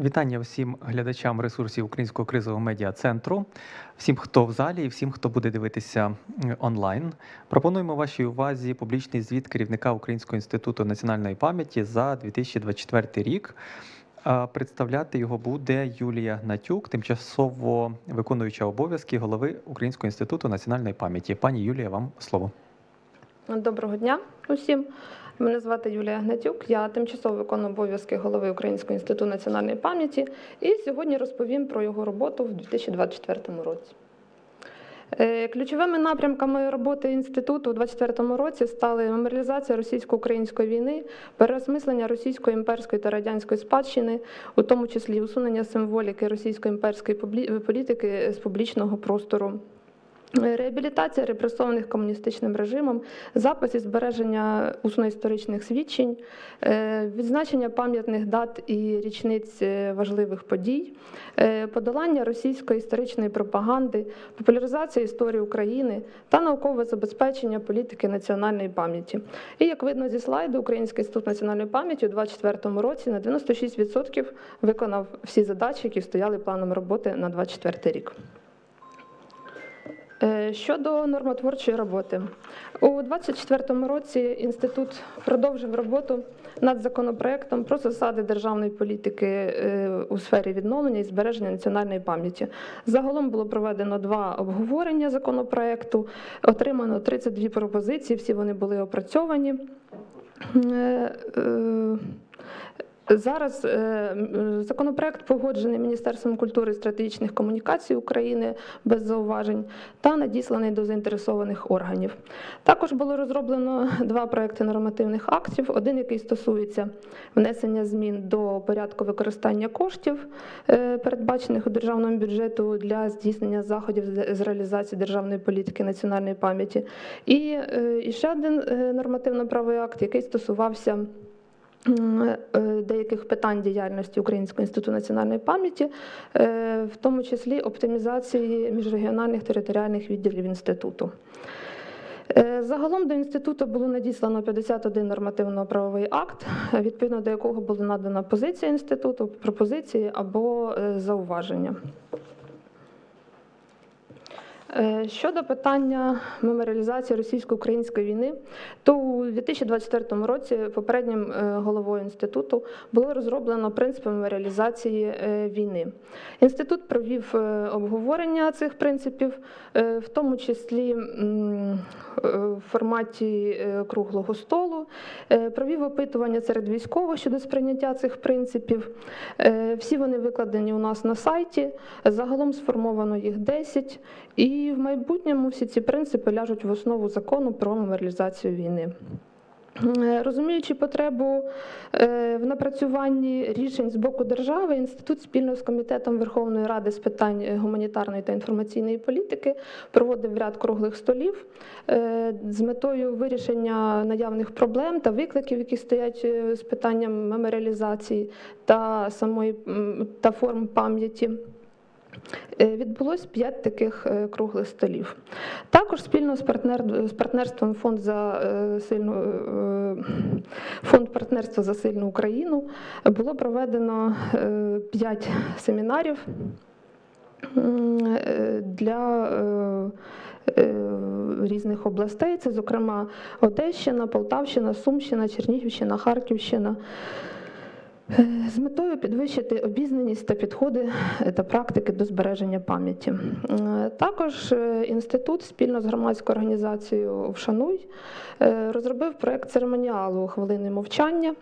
Вітання всім глядачам ресурсів Українського кризового медіа центру, всім, хто в залі, і всім, хто буде дивитися онлайн. Пропонуємо вашій увазі публічний звіт керівника Українського інституту національної пам'яті за 2024 рік. Представляти його буде Юлія Гнатюк, тимчасово виконуюча обов'язки голови Українського інституту національної пам'яті. Пані Юлія, вам слово. Доброго дня усім. Мене звати Юлія Гнатюк. Я тимчасово виконую обов'язки голови Українського інституту національної пам'яті і сьогодні розповім про його роботу в 2024 році. Е, Ключовими напрямками роботи інституту у 2024 році стали меморіалізація російсько-української війни, переосмислення російської імперської та радянської спадщини, у тому числі усунення символіки російської імперської політики з публічного простору. Реабілітація репресованих комуністичним режимом, запис і збереження усно-історичних свідчень, е, відзначення пам'ятних дат і річниць е, важливих подій, е, подолання російської історичної пропаганди, популяризація історії України та наукове забезпечення політики національної пам'яті. І як видно зі слайду, Український інститут національної пам'яті у 2024 році на 96% виконав всі задачі, які стояли планом роботи на 2024 рік. Е, Щодо нормотворчої роботи, у 2024 році інститут продовжив роботу над законопроектом про засади державної політики е, у сфері відновлення і збереження національної пам'яті. Загалом було проведено два обговорення законопроекту, отримано 32 пропозиції, всі вони були опрацьовані. Е, е, Зараз е, законопроект погоджений Міністерством культури і стратегічних комунікацій України без зауважень та надісланий до заінтересованих органів. Також було розроблено два проекти нормативних актів: один, який стосується внесення змін до порядку використання коштів, е, передбачених у державному бюджету для здійснення заходів з- реалізації державної політики національної пам'яті, і, ще один нормативно-правовий акт, який стосувався. Е, деяких питань діяльності Українського інституту національної пам'яті, е, в тому числі оптимізації міжрегіональних територіальних відділів інституту. Е, Загалом до інституту було надіслано 51 нормативно-правовий акт, відповідно до якого була надана позиція інституту, пропозиції або зауваження. Е, Щодо питання меморіалізації російсько-української війни, то у 2024 році попереднім е, головою інституту було розроблено принципи меморіалізації е, війни. Інститут провів обговорення цих принципів, в тому числі в форматі круглого столу, провів опитування серед військових щодо сприйняття цих принципів. Всі вони викладені у нас на сайті. Загалом сформовано їх 10, і в майбутньому всі ці принципи ляжуть в основу закону про меморіалізацію війни. Е, Розуміючи потребу е, в напрацюванні рішень з боку держави, інститут спільно з комітетом Верховної Ради з питань е, гуманітарної та інформаційної політики проводив ряд круглих столів з метою вирішення наявних проблем та викликів, які стоять з питанням меморіалізації та самої та форм пам'яті. Е, Відбулось п'ять таких е, круглих столів. Також спільно з, партнер, з партнерством фонд за е, сильну фонд партнерства за сильну Україну було проведено е, п'ять семінарів для різних областей. Це, зокрема, Одещина, Полтавщина, Сумщина, Чернігівщина, Харківщина. З метою підвищити обізнаність та підходи е, та практики до збереження пам'яті. Також е, інститут спільно з громадською організацією Вшануй е, розробив проект церемоніалу хвилини мовчання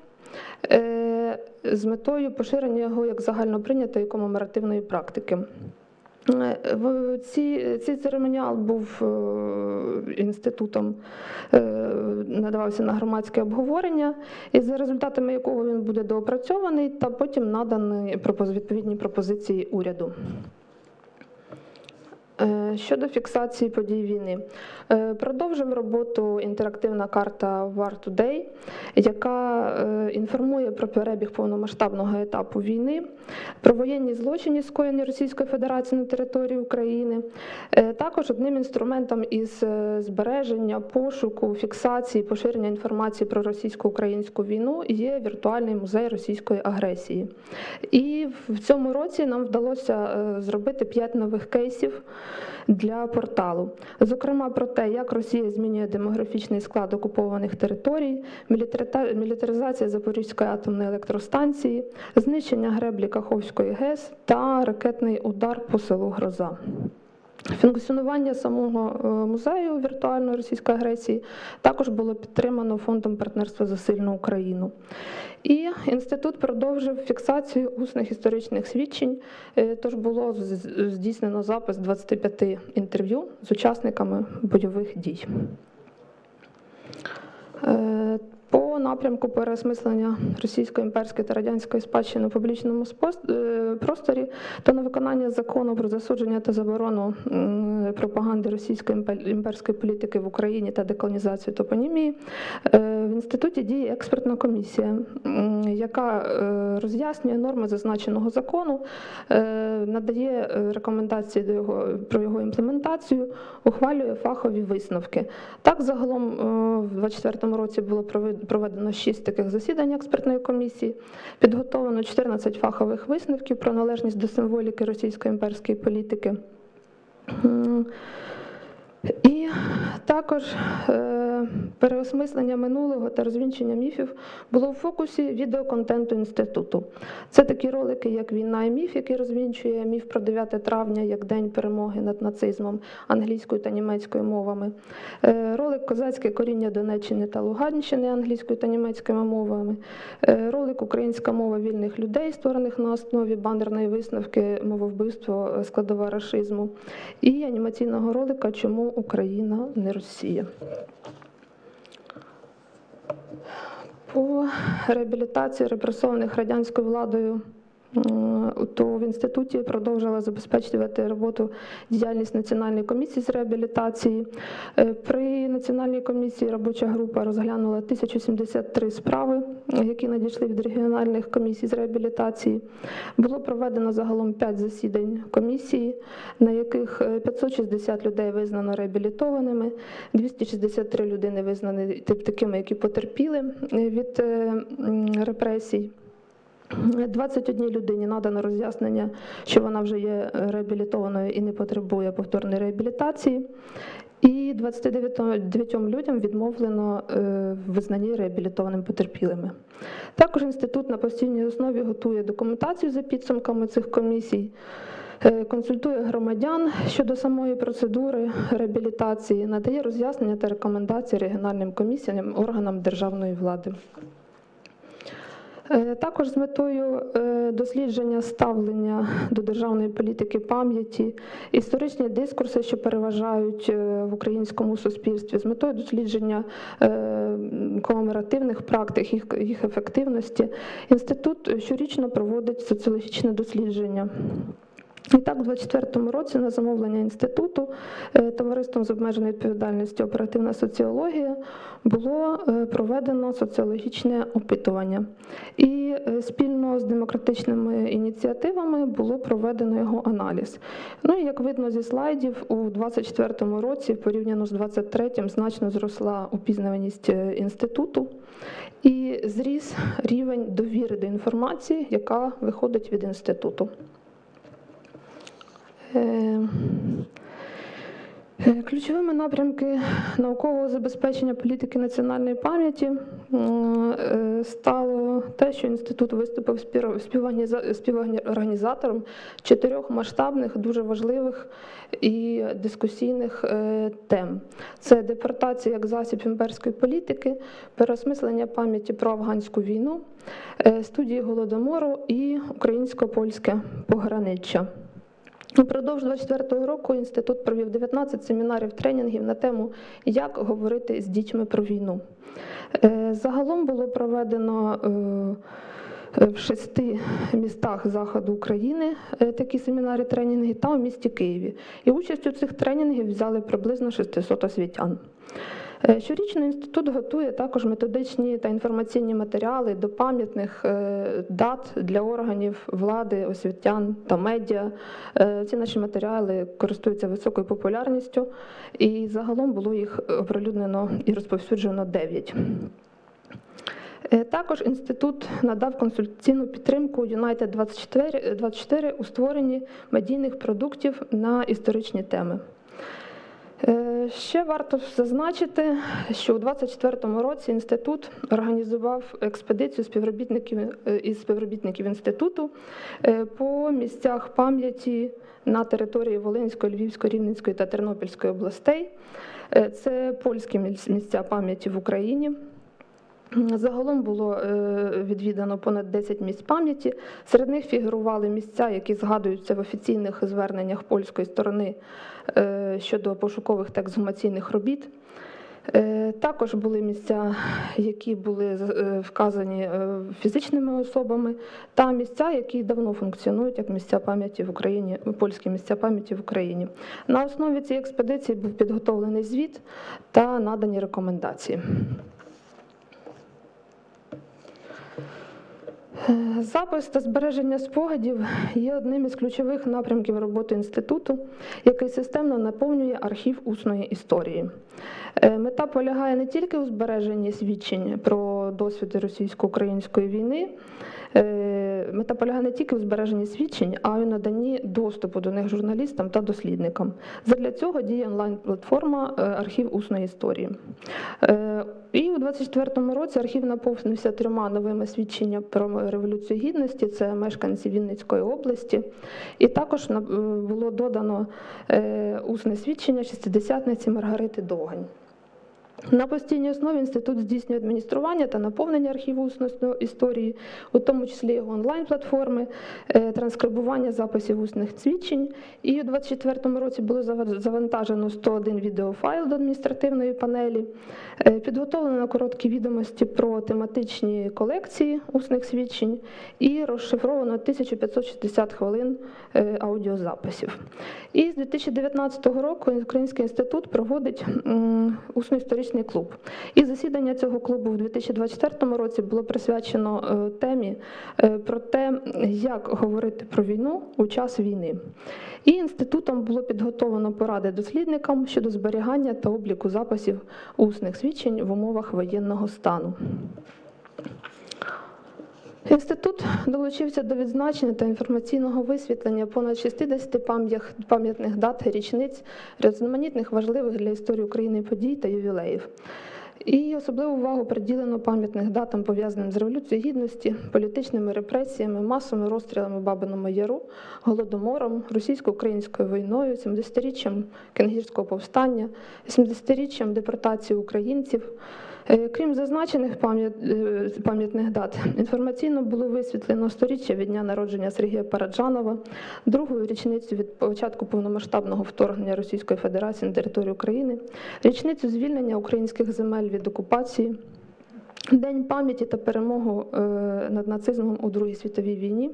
з метою поширення його як загальноприйнятої комеморативної практики. Е, ці, цей церемоніал був е, інститутом, е, надавався на громадське обговорення, і за результатами якого він буде доопрацьований та потім надані відповідні пропозиції уряду. Е, Щодо фіксації подій війни, Е, продовжив роботу інтерактивна карта War Today, яка е, інформує про перебіг повномасштабного етапу війни, про воєнні злочини, скоєні Російською Федерацією на території України. Також одним інструментом із збереження, пошуку, фіксації, поширення інформації про російсько-українську війну є віртуальний музей російської агресії. І в цьому році нам вдалося зробити п'ять нових кейсів для порталу. Зокрема, про те, як Росія змінює демографічний склад окупованих територій, мілітаризація Запорізької атомної електростанції, знищення греблі Каховської ГЕС та ракетний удар по селу Гроза. Функціонування самого е, музею віртуальної російської агресії також було підтримано фондом партнерства за сильну Україну. І інститут продовжив фіксацію усних історичних свідчень. Е, Тож було здійснено запис 25 інтерв'ю з учасниками бойових дій. Е, напрямку переосмислення російської імперської та радянської спадщини у публічному е, просторі та на виконання закону про засудження та заборону пропаганди російської імперської політики в Україні та деколонізацію топонімії е, в інституті діє експертна комісія, яка е, роз'яснює норми зазначеного закону, надає рекомендації до його про його імплементацію, ухвалює фахові висновки. Так, загалом в 2024 році було провед- проведено 6 таких засідань експертної комісії, підготовлено 14 фахових висновків про належність до символіки російської імперської політики. І також е, переосмислення минулого та розвінчення міфів було в фокусі відеоконтенту інституту. Це такі ролики, як Війна і міф, який розвінчує міф про 9 травня як День перемоги над нацизмом англійською та німецькою мовами. Е, Ролик Козацьке коріння Донеччини та Луганщини англійською та німецькими мовами. Е, Ролик Українська мова вільних людей, створених на основі банерної виставки Мововбивство е, складова рашизму. І анімаційного ролика Чому Україна не Росія. По реабілітації репресованих радянською владою то в інституті продовжила забезпечувати роботу діяльність Національної комісії з реабілітації. Е, При національній комісії робоча група розглянула 1073 справи, е, які надійшли від регіональних комісій з реабілітації. Було проведено загалом 5 засідань комісії, на яких е, 560 людей визнано реабілітованими, 263 людини визнані такими, які потерпіли е, від е, репресій. 21 людині надано роз'яснення, що вона вже є реабілітованою і не потребує повторної реабілітації. І 29 людям відмовлено е, в визнанні реабілітованими потерпілими. Також інститут на постійній основі готує документацію за підсумками цих комісій, е, консультує громадян щодо самої процедури реабілітації, надає роз'яснення та рекомендації регіональним комісіям, органам державної влади. Е, Також з метою е, дослідження ставлення до державної політики пам'яті, історичні дискурси, що переважають е, в українському суспільстві, з метою дослідження коломеративних практик, їх, їх ефективності, інститут щорічно проводить соціологічне дослідження. І так, у 2024 році на замовлення інституту е, товариством з обмеженою відповідальністю оперативна соціологія було е, проведено соціологічне опитування. І е, спільно з демократичними ініціативами було проведено його аналіз. Ну і як видно зі слайдів, у 2024 році, порівняно з 2023, значно зросла упізнаваність інституту і зріс рівень довіри до інформації, яка виходить від інституту. Е, е, Ключовими напрямки наукового забезпечення політики національної пам'яті е, стало те, що інститут виступив співорганізатором чотирьох масштабних, дуже важливих і дискусійних тем: це депортація як засіб імперської політики, переосмислення пам'яті про афганську війну, студії голодомору і українсько-польське пограниччя. Упродовж 24-го року інститут провів 19 семінарів тренінгів на тему як говорити з дітьми про війну. Е, Загалом було проведено е, в шести містах заходу України е, такі семінари тренінги та у місті Києві. І участь у цих тренінгів взяли приблизно 600 освітян. Е, Щорічно інститут готує також методичні та інформаційні матеріали до пам'ятних е, дат для органів влади, освітян та медіа. Е, Ці наші матеріали користуються високою популярністю, і загалом було їх оприлюднено і розповсюджено 9. Е, Також інститут надав консультаційну підтримку 24, 24 у створенні медійних продуктів на історичні теми. Е, Ще варто зазначити, що у 2024 році інститут організував експедицію співробітників е, із співробітників інституту е, по місцях пам'яті на території Волинської, Львівської, Рівненської та Тернопільської областей. Це польські місця пам'яті в Україні. Загалом було е, відвідано понад 10 місць пам'яті. Серед них фігурували місця, які згадуються в офіційних зверненнях польської сторони е, щодо пошукових та ексгумаційних робіт. Е, Також були місця, які були вказані фізичними особами, та місця, які давно функціонують як місця пам'яті в Україні, польські місця пам'яті в Україні. На основі цієї експедиції був підготовлений звіт та надані рекомендації. Запис та збереження спогадів є одним із ключових напрямків роботи інституту, який системно наповнює архів усної історії. Е, Мета полягає не тільки у збереженні свідчень про досвід російсько-української війни. Мета полягає не тільки у збереженні свідчень, а й у наданні доступу до них журналістам та дослідникам. Задля цього діє онлайн-платформа е, архів усної історії. Е, І у 24-му році архів наповнився трьома новими свідченнями про революцію гідності. Це мешканці Вінницької області. І також е, було додано усне свідчення шістдесятниці Маргарити Догань. На постійній основі інститут здійснює адміністрування та наповнення архіву усної історії, у тому числі його онлайн-платформи, е, транскрибування записів усних свідчень. І у 2024 році було завантажено 101 відеофайл до адміністративної панелі, Е, підготовлено короткі відомості про тематичні колекції усних свідчень і розшифровано 1560 хвилин е, аудіозаписів. І з 2019 року Український інститут проводить м, усно історичний клуб. І засідання цього клубу в 2024 році було присвячено е, темі е, про те, як говорити про війну у час війни. І інститутом було підготовлено поради дослідникам щодо зберігання та обліку записів усних свідчень в умовах воєнного стану. Інститут долучився до відзначення та інформаційного висвітлення понад 60 пам'ях- пам'ятних дат, річниць, різноманітних важливих для історії України подій та ювілеїв. І особливу увагу приділено пам'ятних датам, пов'язаним з Революцією Гідності, політичними репресіями, масовими розстрілами Бабиному Яру, голодомором, російсько-українською війною, 70-річчям Кенгірського повстання, 70-річчям депортації українців. Е, Крім зазначених е, пам'ятних дат, інформаційно було висвітлено сторіччя від дня народження Сергія Параджанова, другу річницю від початку повномасштабного вторгнення Російської Федерації на територію України, річницю звільнення українських земель від окупації. День пам'яті та перемогу е, над нацизмом у Другій світовій війні,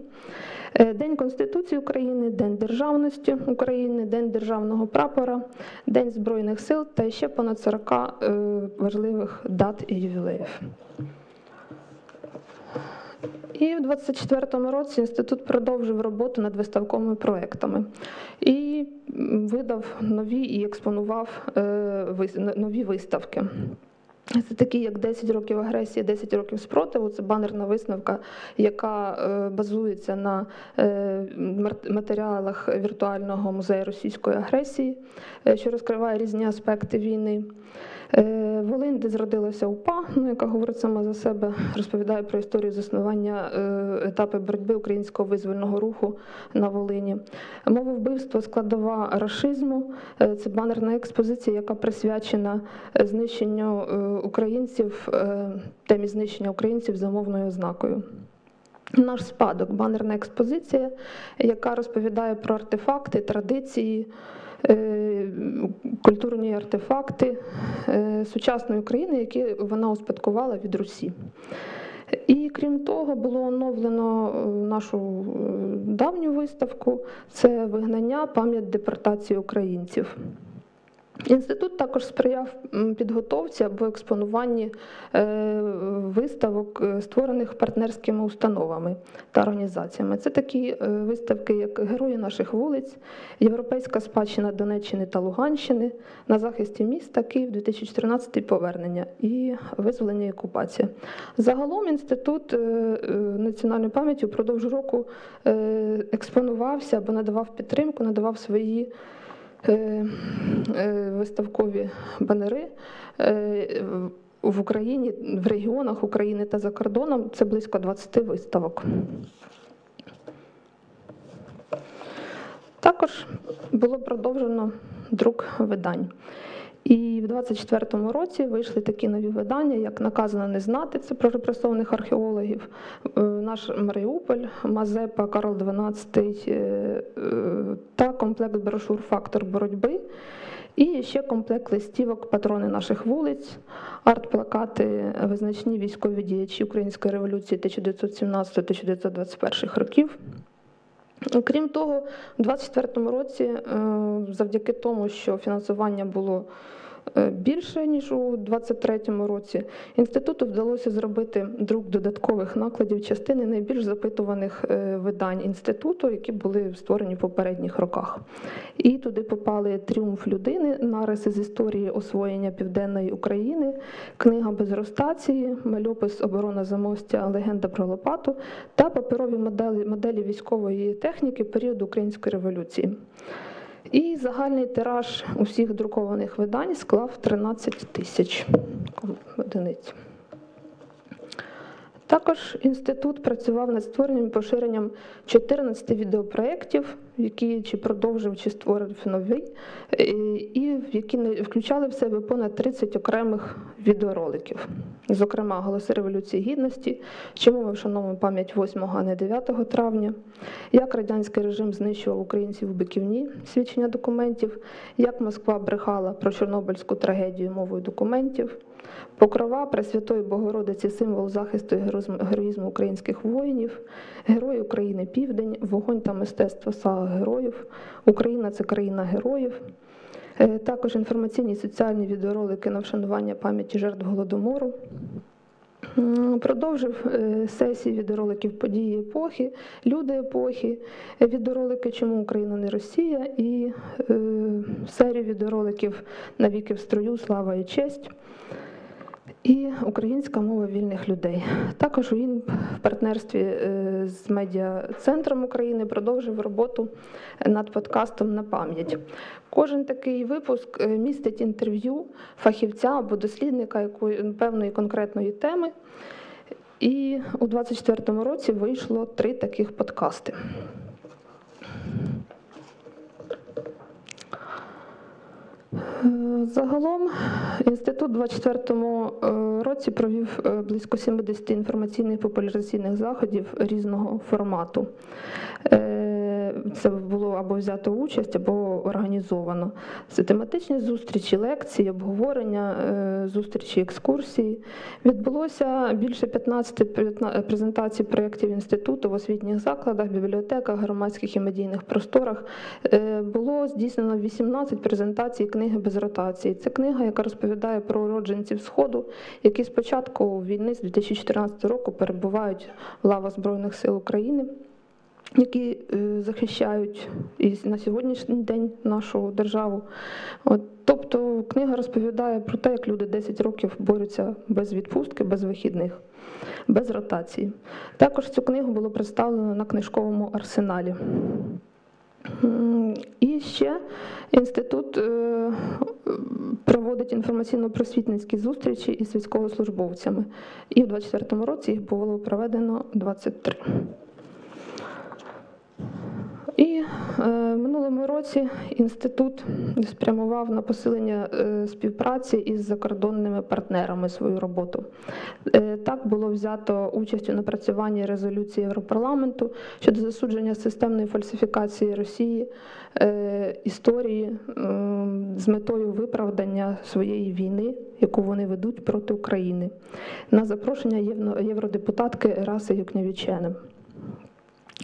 е, День Конституції України, День державності України, День державного прапора, День Збройних сил та ще понад 40 е, важливих дат і ювілеїв. І в 24-му році інститут продовжив роботу над виставковими проектами і видав нові і експонував нові виставки. Це такі, як 10 років агресії, 10 років спротиву. Це банерна висновка, яка е, базується на е, матеріалах віртуального музею російської агресії, е, що розкриває різні аспекти війни. Е, Волинь, де зродилася УПА, ну, яка говорить сама за себе, розповідає про історію заснування е, етапи боротьби українського визвольного руху на Волині. Мововбивство складова рашизму. Е, Це банерна експозиція, яка присвячена знищенню українців, темі знищення українців за мовною ознакою. Наш спадок банерна експозиція, яка розповідає про артефакти, традиції, культурні артефакти е, сучасної України, які вона успадкувала від Русі. І крім того, було оновлено е, нашу е, давню виставку це вигнання пам'ять депортації українців. Інститут також сприяв підготовці або експонуванні е, виставок, е, створених партнерськими установами та організаціями. Це такі е, виставки, як Герої наших вулиць, Європейська спадщина Донеччини та Луганщини, на захисті міста Київ 2014 повернення і визволення і окупація. Загалом інститут національної пам'яті впродовж року експонувався або надавав підтримку, надавав свої виставкові банери е, в Україні, в регіонах України та за кордоном. Це близько 20 виставок. Також було продовжено друк видань. І в 24-му році вийшли такі нові видання, як Наказано не знати, це про репресованих археологів, е, наш Маріуполь, Мазепа, Карл XII е, е, та комплект брошур Фактор боротьби. І ще комплект листівок Патрони наших вулиць, арт-плакати, визначні військові діячі Української революції 1917-1921 років. Крім того, у 2024 році, е, завдяки тому, що фінансування було більше ніж у 2023 році, інституту вдалося зробити друк додаткових накладів частини найбільш запитуваних е, видань інституту, які були створені в попередніх роках. І туди попали Тріумф людини, нариси з історії освоєння південної України, книга без ростації, мальопис Оборона замостя, легенда про Лопату та паперові моделі, моделі військової техніки періоду Української революції. І загальний тираж усіх друкованих видань склав 13 тисяч одиниць. Також інститут працював над створенням і поширенням 14 відеопроєктів, які чи продовжив, чи створив нові, е, і які включали в себе понад 30 окремих відеороликів. Зокрема, голоси Революції Гідності, чому ми вшановуємо пам'ять 8, а не 9 травня, як радянський режим знищував українців у Биківні, свідчення документів, як Москва брехала про Чорнобильську трагедію мовою документів. Покрова Пресвятої Богородиці символ захисту і героїзму- українських воїнів, Герої України Південь, вогонь та мистецтво сага героїв, Україна це країна героїв. Е, Також інформаційні і соціальні відеоролики на вшанування пам'яті жертв голодомору. Продовжив е, сесії відеороликів події епохи, люди епохи, е, відеоролики Чому Україна не Росія і серію відеороликів Навіки в строю, слава і честь і українська мова вільних людей. Також він в партнерстві е, з медіа-центром України продовжив роботу над подкастом на пам'ять. Кожен такий випуск е, містить інтерв'ю фахівця або дослідника якої певної конкретної теми. І у 2024 році вийшло три таких подкасти. Загалом інститут у 2024 е, році провів е, близько 70 інформаційних популяризаційних заходів різного формату. Це було або взято участь, або організовано. Це тематичні зустрічі, лекції, обговорення, е, зустрічі, екскурсії. Відбулося більше 15 презентацій проєктів інституту в освітніх закладах, бібліотеках, громадських і медійних просторах. Е, Було здійснено 18 презентацій книги без ротації. Це книга, яка розповідає про уродженців Сходу, які з початку війни з 2014 року перебувають в лавах Збройних сил України. Які е, захищають і на сьогоднішній день нашу державу. От, тобто книга розповідає про те, як люди 10 років борються без відпустки, без вихідних, без ротації. Також цю книгу було представлено на книжковому арсеналі. І ще інститут е, проводить інформаційно-просвітницькі зустрічі із військовослужбовцями. І в 2024 році їх було проведено 23. І е, минулому році інститут спрямував на посилення е, співпраці із закордонними партнерами свою роботу. Е, Так було взято участь у напрацюванні резолюції Європарламенту щодо засудження системної фальсифікації Росії е, історії з метою виправдання своєї війни, яку вони ведуть проти України, на запрошення євродепутатки Раси Юкнявічени.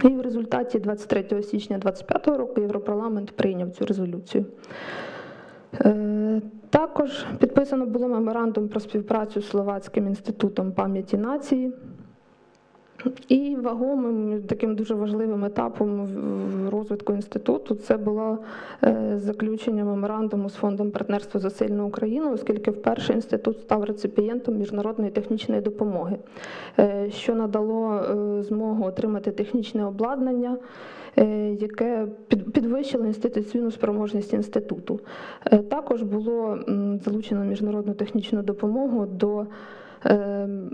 І в результаті 23 січня 2025 року Європарламент прийняв цю резолюцію. Е, Також підписано було меморандум про співпрацю з Словацьким інститутом пам'яті нації. І вагомим таким дуже важливим етапом розвитку інституту це було е, заключення меморандуму з фондом партнерства за сильну Україну, оскільки вперше інститут став реципієнтом міжнародної технічної допомоги, е, що надало е, змогу отримати технічне обладнання. Яке під- підвищило інституційну спроможність інституту. Також було залучено міжнародну технічну допомогу до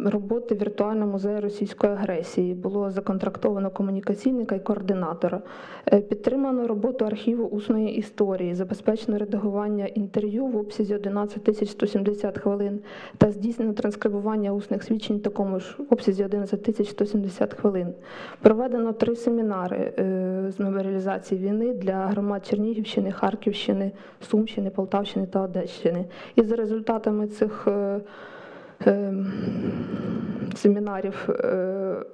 роботи віртуального музею російської агресії. Було законтрактовано комунікаційника і координатора. Е, Підтримано роботу архіву усної історії, забезпечено редагування інтерв'ю в обсязі 11 тисяч 170 хвилин та здійснено транскрибування усних свідчень в такому ж обсязі 11 тисяч 170 хвилин. Проведено три семінари е, з меморіалізації війни для громад Чернігівщини, Харківщини, Сумщини, Полтавщини та Одещини. І за результатами цих е, е, семінарів е,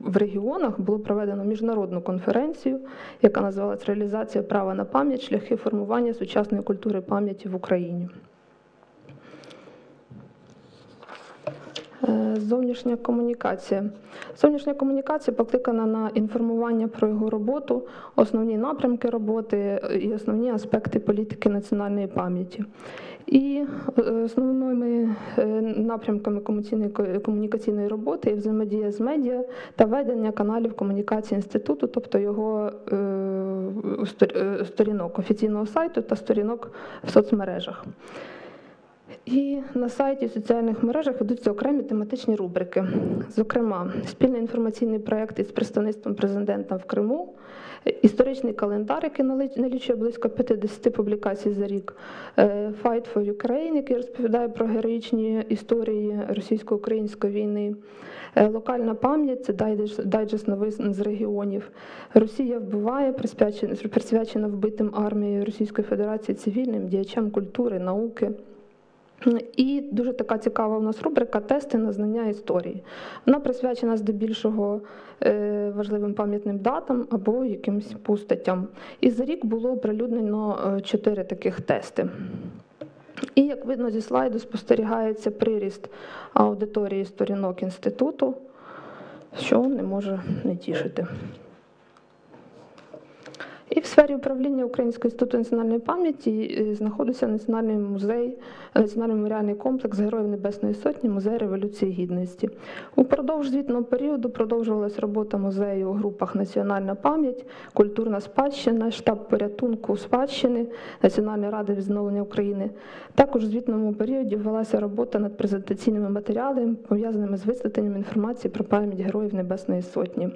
в регіонах було проведено міжнародну конференцію, яка називалась Реалізація права на пам'ять, шляхи формування сучасної культури пам'яті в Україні. Зовнішня комунікація. Зовнішня комунікація покликана на інформування про його роботу, основні напрямки роботи е, і основні аспекти політики національної пам'яті. І е, основними е, напрямками комунікаційної роботи є взаємодія з медіа та ведення каналів комунікації інституту, тобто його е, стор- е, сторінок офіційного сайту та сторінок в соцмережах. І на сайті в соціальних мережах ведуться окремі тематичні рубрики. Зокрема, спільний інформаційний проєкт із представництвом президента в Криму, історичний календар, який налічує близько 50 публікацій за рік, е, Fight for Ukraine, який розповідає про героїчні історії російсько-української війни. Е, Локальна пам'ять це дайджест- новин з регіонів. Росія вбиває, присвячена вбитим армією Російської Федерації цивільним діячам культури, науки. І дуже така цікава у нас рубрика Тести на знання історії. Вона присвячена здебільшого е, важливим пам'ятним датам або якимось постатям. І за рік було оприлюднено е, чотири таких тести. І як видно зі слайду, спостерігається приріст аудиторії сторінок інституту, що не може не тішити. І в сфері управління Українського інституту національної пам'яті е, знаходиться Національний музей, Національний меморіальний комплекс Героїв Небесної Сотні, музей Революції Гідності. Упродовж звітного періоду продовжувалась робота музею у групах Національна пам'ять, культурна спадщина, штаб порятунку спадщини Національної ради відновлення України. Також у звітному періоді велася робота над презентаційними матеріалами, пов'язаними з висвітленням інформації про пам'ять Героїв Небесної Сотні.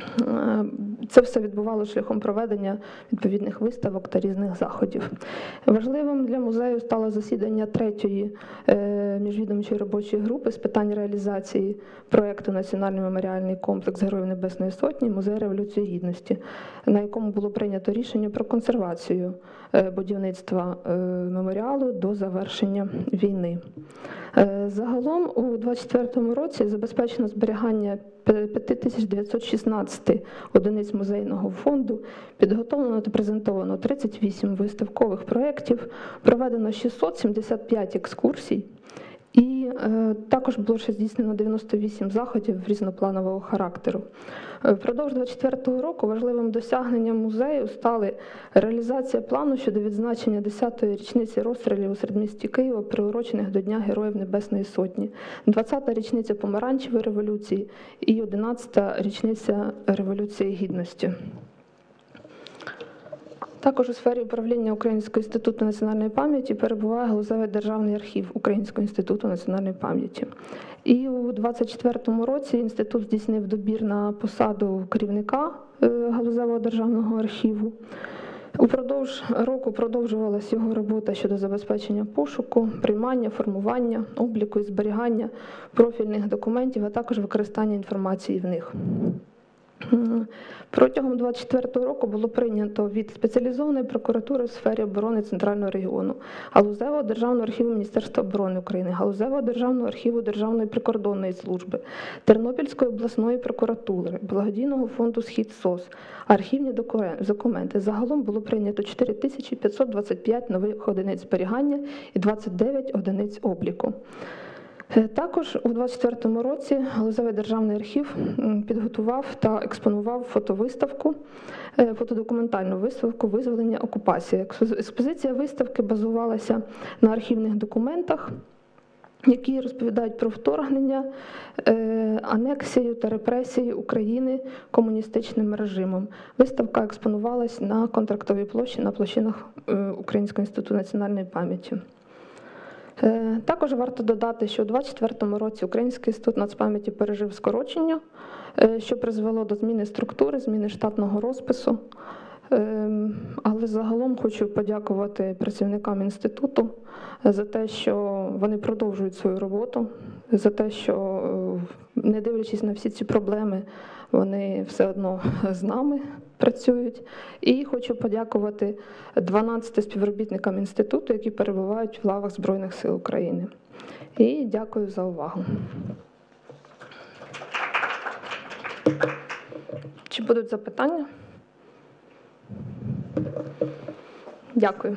Е, Це все відбувалося шляхом проведення відповідних виставок та різних заходів. Важливим для музею стало засідання третьої е, міжвідомчої робочої групи з питань реалізації проєкту Національний меморіальний комплекс Героїв Небесної Сотні Музей Революції Гідності, на якому було прийнято рішення про консервацію будівництва е, меморіалу до завершення війни. Е, Загалом у 2024 році забезпечено зберігання 5916 одиниць музейного фонду, підготовлено та презентовано 38 виставкових проєктів, проведено 675 екскурсій. Е, також було ще здійснено 98 заходів різнопланового характеру. Е, Впродовж 2024 року важливим досягненням музею стали реалізація плану щодо відзначення 10-ї річниці розстрілів у середмісті Києва, приурочених до Дня Героїв Небесної Сотні, 20-та річниця помаранчевої революції і 11-та річниця Революції Гідності. Також у сфері управління Українського інституту національної пам'яті перебуває Галузевий державний архів Українського інституту національної пам'яті. І у 2024 році інститут здійснив добір на посаду керівника е, Галузевого державного архіву. Упродовж року продовжувалась його робота щодо забезпечення пошуку, приймання, формування, обліку і зберігання профільних документів, а також використання інформації в них. Протягом 24 року було прийнято від спеціалізованої прокуратури в сфері оборони Центрального регіону, Галузевого державного архіву Міністерства оборони України, Галузевого державного архіву Державної прикордонної служби, Тернопільської обласної прокуратури, благодійного фонду Схід СОС, архівні документи. Загалом було прийнято 4525 нових одиниць зберігання і 29 одиниць обліку. Е, Також у 2024 році Галузевий державний архів підготував та експонував фотовиставку, е, фотодокументальну виставку визволення окупації. Експозиція виставки базувалася на архівних документах, які розповідають про вторгнення, е, анексію та репресії України комуністичним режимом. Виставка експонувалась на контрактовій площі на площинах Українського інституту національної пам'яті. Е, Також варто додати, що у 2024 році Український інститут нацпам'яті пережив скорочення, е, що призвело до зміни структури, зміни штатного розпису. Ем, Але загалом хочу подякувати працівникам інституту за те, що вони продовжують свою роботу, за те, що, е, не дивлячись на всі ці проблеми, вони все одно з нами працюють. І хочу подякувати 12 співробітникам інституту, які перебувають в лавах Збройних сил України. І дякую за увагу. Чи будуть запитання? Дякую.